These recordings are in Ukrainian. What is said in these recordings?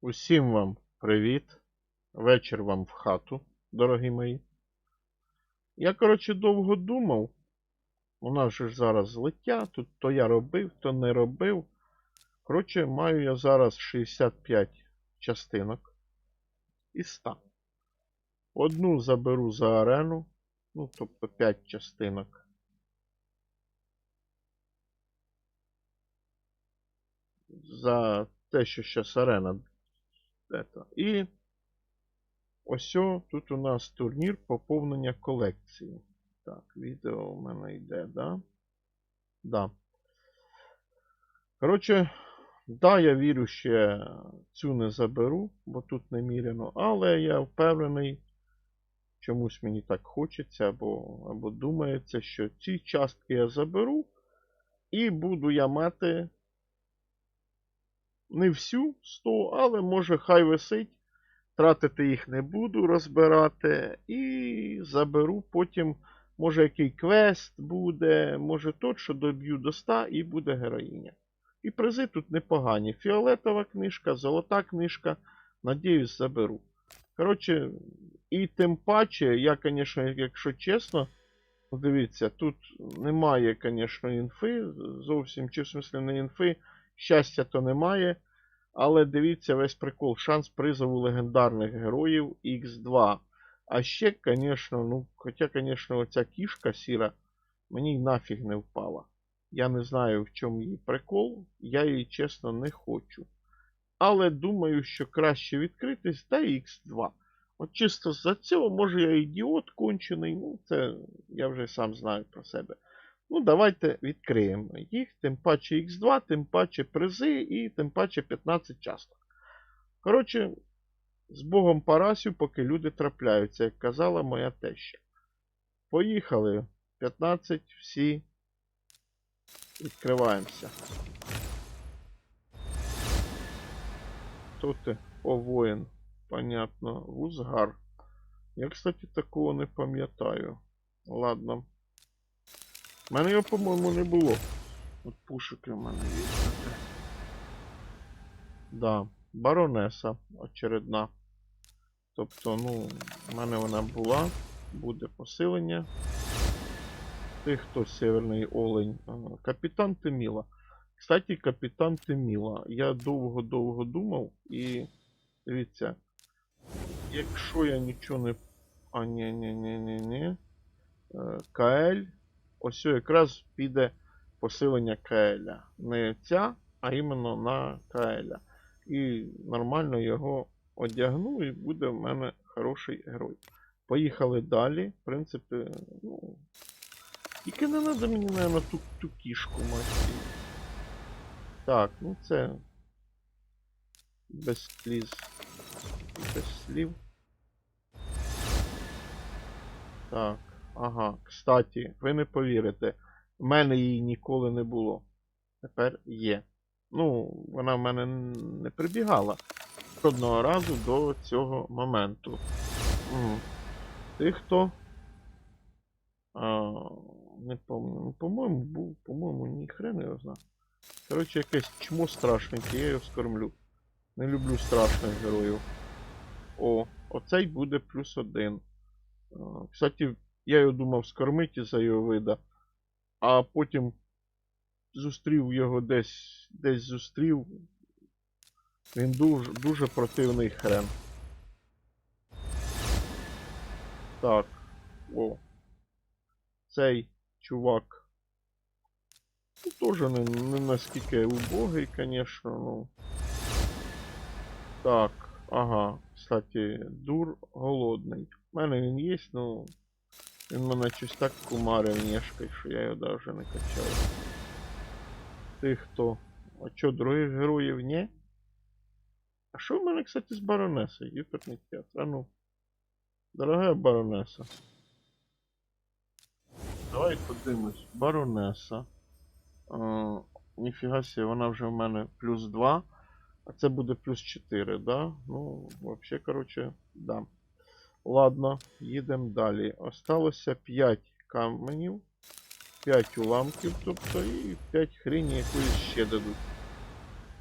Усім вам привіт. Вечір вам в хату, дорогі мої. Я, коротше, довго думав. У нас же ж зараз злиття, тут то я робив, то не робив. Коротше, маю я зараз 65 частинок із 100. Одну заберу за арену, ну, тобто 5 частинок. За те, що зараз арена это. І ось о, тут у нас турнір поповнення колекції. Так, відео у мене йде, да? Да. Коротше, да, я вірю, що цю не заберу, бо тут не міряно, але я впевнений, чомусь мені так хочеться, або, або думається, що ці частки я заберу, і буду я мати не всю 100, але може хай висить. Тратити їх не буду розбирати. І заберу потім, може, який квест буде, може тот, що доб'ю до 100 і буде героїня. І призи тут непогані. Фіолетова книжка, золота книжка. Надіюсь, заберу. Коротше, і тим паче, я, звісно, якщо чесно, дивіться, тут немає, звісно, інфи. Зовсім, чи в смислі не інфи. Щастя то немає. Але дивіться весь прикол. Шанс призову легендарних героїв X2. А ще, звісно, ну, хоча, звісно, оця кішка сіра мені нафіг не впала. Я не знаю, в чому її прикол. Я її, чесно, не хочу. Але думаю, що краще відкритись та X2. От чисто за цього, може я ідіот кончений, ну це я вже сам знаю про себе. Ну, давайте відкриємо їх, тим паче X2, тим паче призи і тим паче 15 часток. Коротше, з Богом Парасю, поки люди трапляються, як казала моя теща. Поїхали. 15 всі. Відкриваємося. Хто ти? О, воїн. Понятно. Вузгар. Я, кстати, такого не пам'ятаю. Ладно. У мене його, по-моєму, не було. От пушики в мене є. Да, баронеса очередна. Тобто, ну, в мене вона була. Буде посилення. Ти хто Северний Олень? Капітан Теміла. Кстати, капітан Теміла. Я довго-довго думав і. Дивіться. Якщо я нічого не. А, ні, ні, ні, ні, ні. Е, КЛ ось якраз піде посилення КЛ. Не ця, а іменно на КЛ. І нормально його одягну, і буде в мене хороший герой. Поїхали далі. В принципі, ну. Тільки не треба мені, мабуть, ту, ту кішку мати. Так, ну це. Без сліз. Без слів. Так. Ага, кстати, ви не повірите, в мене її ніколи не було. Тепер є. Ну, вона в мене не прибігала жодного разу до цього моменту. Ти хто? А, не пам'ятаю. Ну, по-моєму, був, по-моєму, ні хрен його знав. Коротше, якесь чмо страшненьке, я його скормлю. Не люблю страшних героїв. О, оцей буде плюс один. Кстати, я його думав скормити за його вида, а потім зустрів його десь, десь зустрів. Він дуже, дуже противний хрен. Так. О. Цей чувак. Ну, теж не, не наскільки убогий, звісно, ну. Так, ага. Кстати, дур голодний. У мене він є, ну. Він мене щось так кумарив нєшкою, що я його навіть не качав. Ти хто? А чо, других героїв ні? А що в мене, кстати, з баронесою? Юперний театр. А ну. Дорога баронеса. Давай подивимось. Баронеса. А, ніфіга себе, вона вже в мене плюс 2. А це буде плюс 4, да? Ну, вообще, короче, да. Ладно, їдемо далі. Осталося 5 каменів, 5 уламків, тобто, і 5 хрені якоїсь ще дадуть.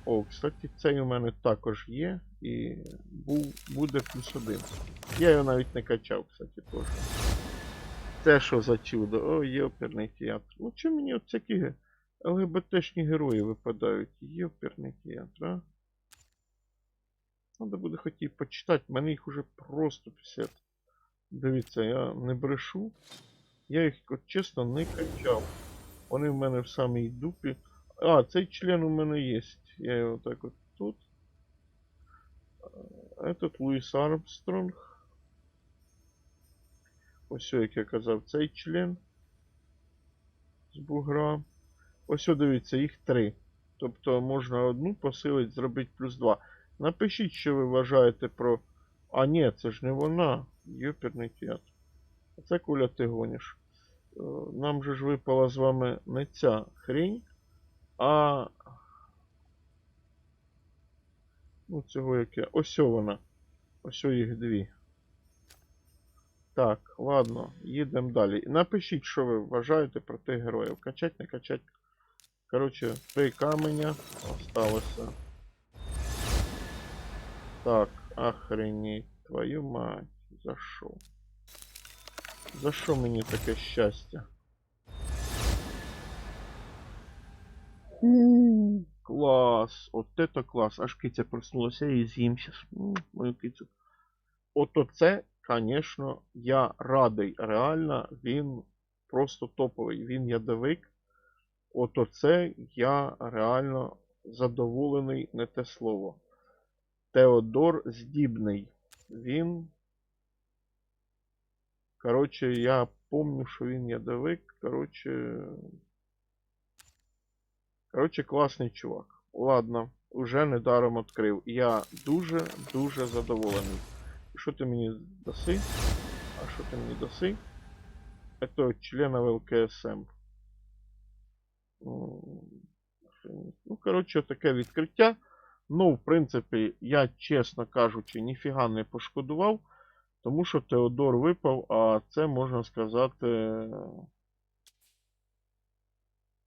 О, кстати, цей у мене також є. І був, буде плюс один. Я його навіть не качав, кстати, теж. Це що за чудо? О, єоперний театр. Ну чому мені от такі ЛГБТшні герої випадають? Єоперний театр, а? Надо буде хоч і почитати, в мене їх уже просто 50. Дивіться, я не брешу. Я їх, от чесно, не качав. Вони в мене в самій дупі. А, цей член у мене є. Я його так от тут. Этот Луїс Армстронг. Ось, як я казав, цей член з бугра. Ось, дивіться, їх три. Тобто можна одну посилити, зробити плюс два. Напишіть, що ви вважаєте про. А, ні, це ж не вона. Юперний театр. Це Коля, ти гониш. Е, Нам же ж випала з вами не ця хрень, а. Ну, цього яке. Ось вона. Ось їх дві. Так, ладно, їдемо далі. Напишіть, що ви вважаєте про тих героїв. Качать, не качать. Коротше, три каменя осталося. Так, охренеть, твою мать. За що? За що мені таке щастя? У, Клас! От это клас! Аж киця проснулася і з'їм щас. Мою кицю. От оце, звісно, я радий. Реально, він просто топовий. Він ядовик. От оце я реально задоволений, не те слово. Теодор Здібний. Він. Коротше, я помню, що він ядовик. Коротше. Коротше, класний чувак. Ладно, уже недаром відкрив. Я дуже-дуже задоволений. Що ти мені даси? А що ти мені даси? Это члена ЛКСМ. Ну, коротше, таке відкриття. Ну, в принципі, я, чесно кажучи, ніфіга не пошкодував, тому що Теодор випав, а це можна сказати.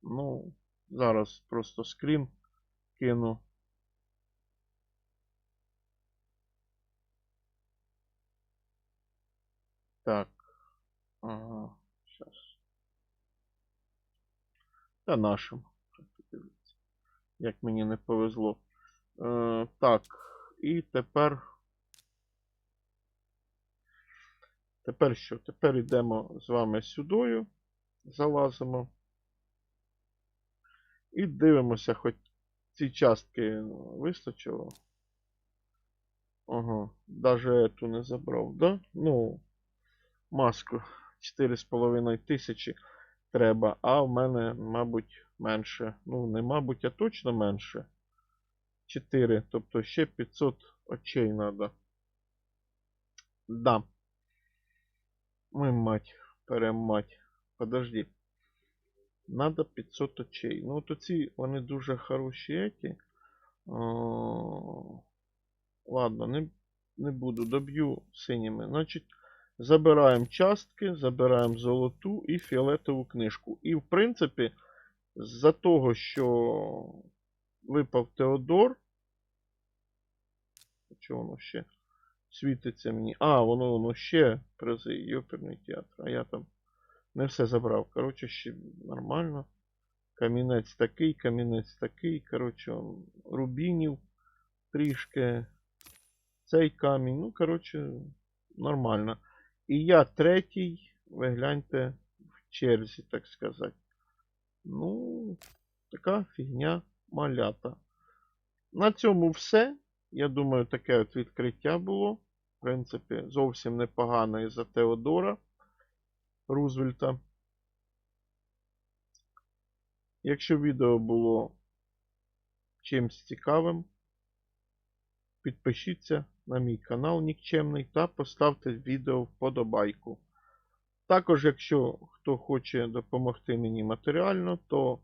Ну, зараз просто скрін кину. Так. Ага, зараз. Та нашим. Як мені не повезло. Е, так, і тепер. Тепер що? Тепер йдемо з вами сюдою. Залазимо. І дивимося, хоч ці частки вистачило. Ага, даже эту не забрав, да? Ну, маску 4,5 тисячі треба, а в мене, мабуть, менше. Ну, не мабуть, а точно менше. 4, тобто ще 500 очей треба. Да. Ми мать, перемать. Подожди. Надо 500 очей. Ну, от оці, вони дуже хороші еті. Ладно, не, не буду, доб'ю синіми. Значить, забираємо частки, забираємо золоту і фіолетову книжку. І, в принципі, з-за того, що випав Теодор. Чого воно ще світиться мені? А, воно воно ще призи Йоперний театр. А я там не все забрав. Коротше, ще нормально. Камінець такий, камінець такий. Коротше, рубінів трішки. Цей камінь. Ну, коротше, нормально. І я третій, ви гляньте, в черзі, так сказати. Ну, така фігня малята. На цьому все. Я думаю, таке от відкриття було. В принципі, зовсім непогано із-за Теодора Рузвельта. Якщо відео було чимсь цікавим, підпишіться на мій канал Нікчемний та поставте відео вподобайку. Також, якщо хто хоче допомогти мені матеріально, то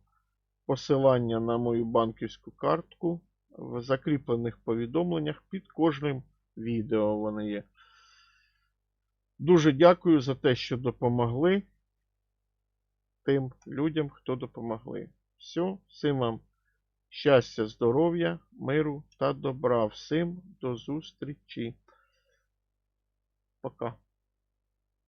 посилання на мою банківську картку в закріплених повідомленнях під кожним відео вони є. Дуже дякую за те, що допомогли тим людям, хто допомогли. Все, всім вам Щастя, здоров'я, миру та добра всім до зустрічі. Пока.